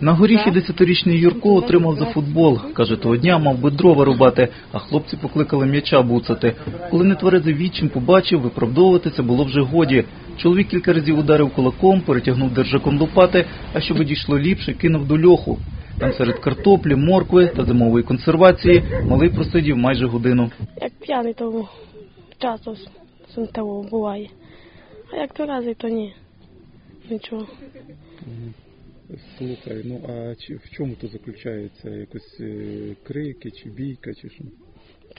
На горіхи десятирічний Юрко отримав за футбол. Каже, того дня мав би дрова рубати, а хлопці покликали м'яча буцати. Коли нетверезий відчим побачив, виправдовуватися було вже годі. Чоловік кілька разів ударив кулаком, перетягнув держаком лопати, а щоб дійшло ліпше, кинув до льоху. Там серед картоплі, моркви та зимової консервації малий просидів майже годину. Як п'яний, то часто з того буває. А як то рази, то ні. Нічого. Слухай, ну а чи в чому то заключається? Якось е, крики чи бійка, чи що?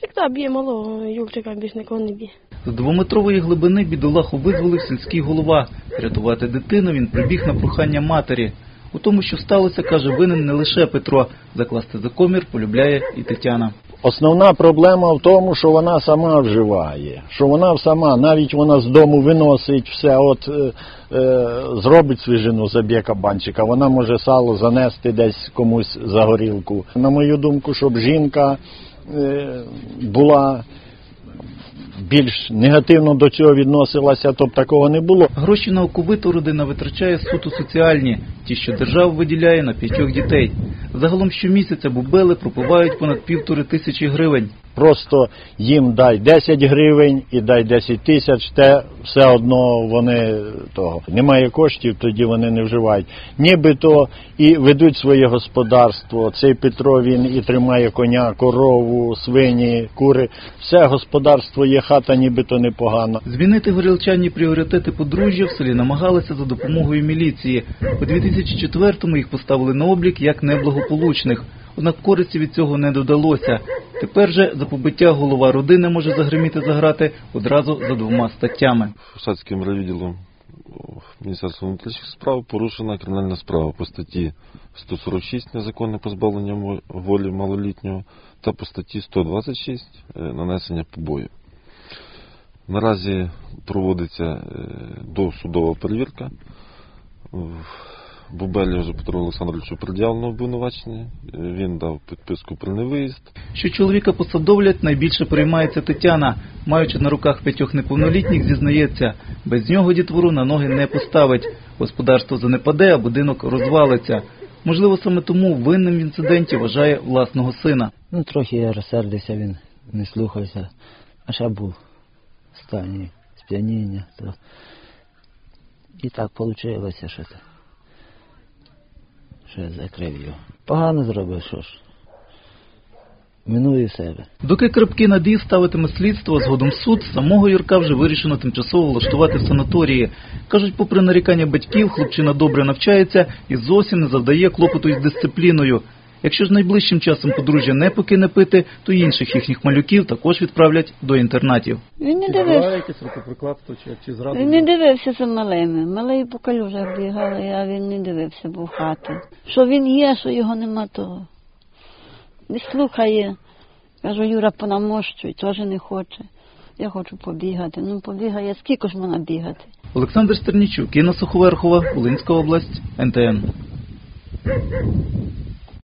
Завжди б'є малого, Юльчика більш нікого не б'є. З двометрової глибини бідолаху визволив сільський голова. Рятувати дитину він прибіг на прохання матері. У тому, що сталося, каже, винен не лише Петро. Закласти за комір полюбляє і Тетяна. Основна проблема в тому, що вона сама вживає, що вона сама, навіть вона з дому виносить все, от е, е, зробить свіжину, заб'є кабанчика, вона може сало занести десь комусь за горілку. На мою думку, щоб жінка е, була більш негативно до цього відносилася, то б такого не було. Гроші на оковиту родина витрачає суто соціальні, ті, що держава виділяє на п'ятьох дітей. Загалом щомісяця бубели пропивають понад півтори тисячі гривень. Просто їм дай 10 гривень і дай 10 тисяч, те все одно вони того. Немає коштів, тоді вони не вживають. Нібито і ведуть своє господарство. Цей Петро він і тримає коня, корову, свині, кури. Все господарство є, хата нібито непогана. Змінити горілчані пріоритети подружжя в селі намагалися за допомогою міліції. У 2004-му їх поставили на облік як неблагополучних. Однак користі від цього не додалося. Тепер же за побиття голова родини може загриміти за грати одразу за двома статтями. Шацьким райвідділом Міністерства внутрішніх справ порушена кримінальна справа по статті 146 незаконне позбавлення волі малолітнього та по статті 126 е, нанесення побою. Наразі проводиться е, досудова перевірка. Бубелі вже Петру Олександровичу пред'явлено обвинувачення. Він дав підписку про невиїзд. Що чоловіка посадовлять, найбільше переймається Тетяна. Маючи на руках п'ятьох неповнолітніх, зізнається, без нього дітвору на ноги не поставить. Господарство занепаде, а будинок розвалиться. Можливо, саме тому винним в інциденті вважає власного сина. Ну, трохи я розсердився, він не слухався, а ще був в стані сп'яніння. То... І так вийшло, що це. Що я закрив його. Погано зробив, що ж. Минує себе. Доки крапки на «і» ставитиме слідство, згодом суд, самого Юрка вже вирішено тимчасово влаштувати в санаторії. Кажуть, попри нарікання батьків, хлопчина добре навчається і зовсім не завдає клопоту із дисципліною. Якщо ж найближчим часом подружжя не покине пити, то інших їхніх малюків також відправлять до інтернатів. Він не дивився. чи, чи? Він не дивився за малими. Малий по калюжах бігали, а він не дивився, був в хаті. Що він є, що його нема того. Не слухає. Кажу, Юра, понамощуй, теж не хоче. Я хочу побігати. Ну, побігає, скільки ж можна бігати? Олександр Стернічук, Інна Суховерхова, Волинська область, НТН.